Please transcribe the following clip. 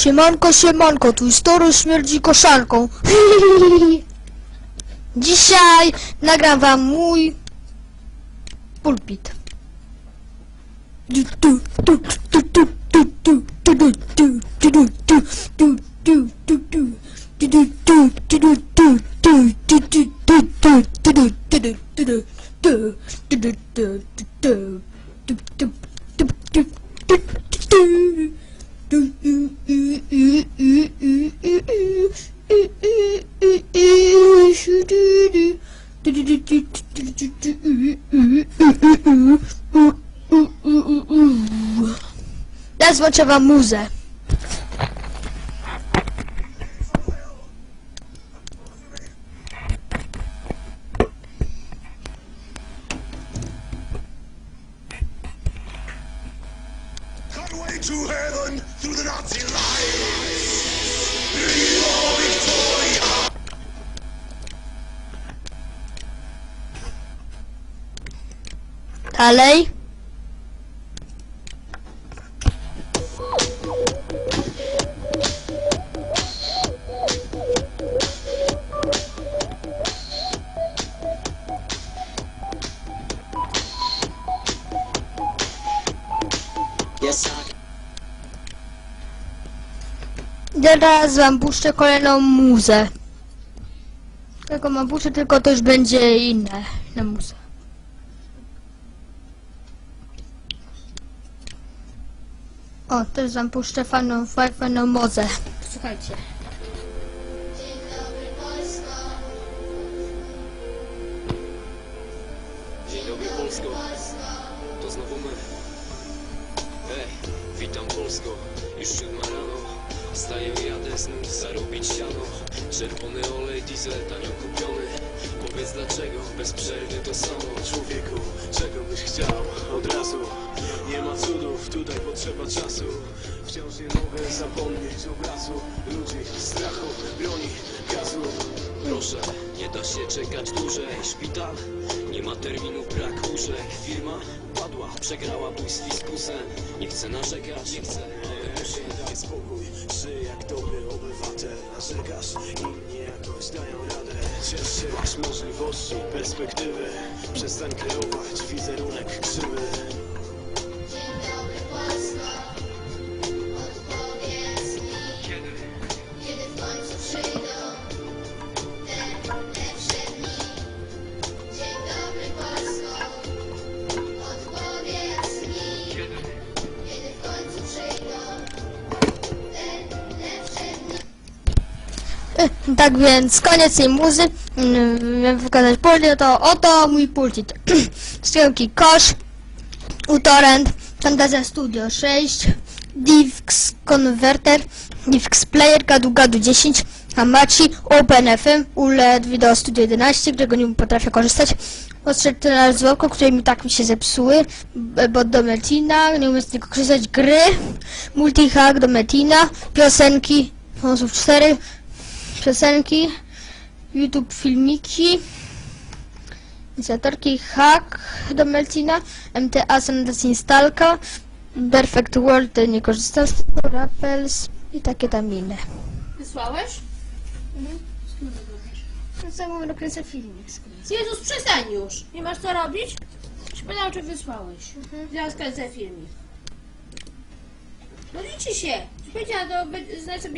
Siemanko, siemanko, tu story śmierdzi koszarką. Dzisiaj nagram wam mój pulpit. Teraz włączę wam muzę. Highway to heaven Dalej. Teraz wam puszczę kolejną muzę. Tego mam puszczę, tylko to już będzie inne, inna muza. O, też wam puszczę fajną, faj- fajną mozę. Słuchajcie. Dzień dobry Polsko, to znowu my. Hej, witam Polsko, już siódma rano. Wstaję, jadę znów zarobić siano. Czerwony olej, diesel tanio kupiony. Powiedz dlaczego, bez przerwy to samo. Człowieku, czego byś chciał od razu? Nie ma cudów, tutaj potrzeba czasu. Wciąż nie mogę zapomnieć obrazu ludzi, strachu, broni, gazu. Proszę, nie da się czekać dłużej. Szpital, nie ma terminu, brak łóżek. Firma upadła, przegrała bój z fiskusem. Nie chcę narzekać, nie chcę, muszę dać spokój. Żyj jak dobry obywatel, narzekasz, inni jakoś dają radę. Ciesz się, masz możliwości, perspektywy. Przestań kreować wizerunek krzywy. Tak więc koniec tej muzy. Mm, Miałem pokazać pulpit, to oto mój pulpit. Skrzynki Kosz, uTorrent, Fantasia Studio 6, DivX Converter, DivX Player, Gadu Gadu 10, Hamachi, OpenFM, ULED Video Studio 11, którego nie potrafię korzystać. Ostrzegł zwłoko, które mi tak mi się zepsuły, bo do Metina, nie umiem z niego korzystać, gry, multihack do Metina, piosenki, osób 4, piosenki, YouTube filmiki, inicjatorki, hack do Melcina, MTA Sandac Instalka, Perfect World, nie korzystam z tego, Rappels i takie tam inne. Wysłałeś? No co mówię, nakręcę filmik. Jezus, przestań już! Nie masz co robić? Się pytał, czy wysłałeś. Zaraz kręcę filmik. No liczy się. Powiedziała, to znajdź sobie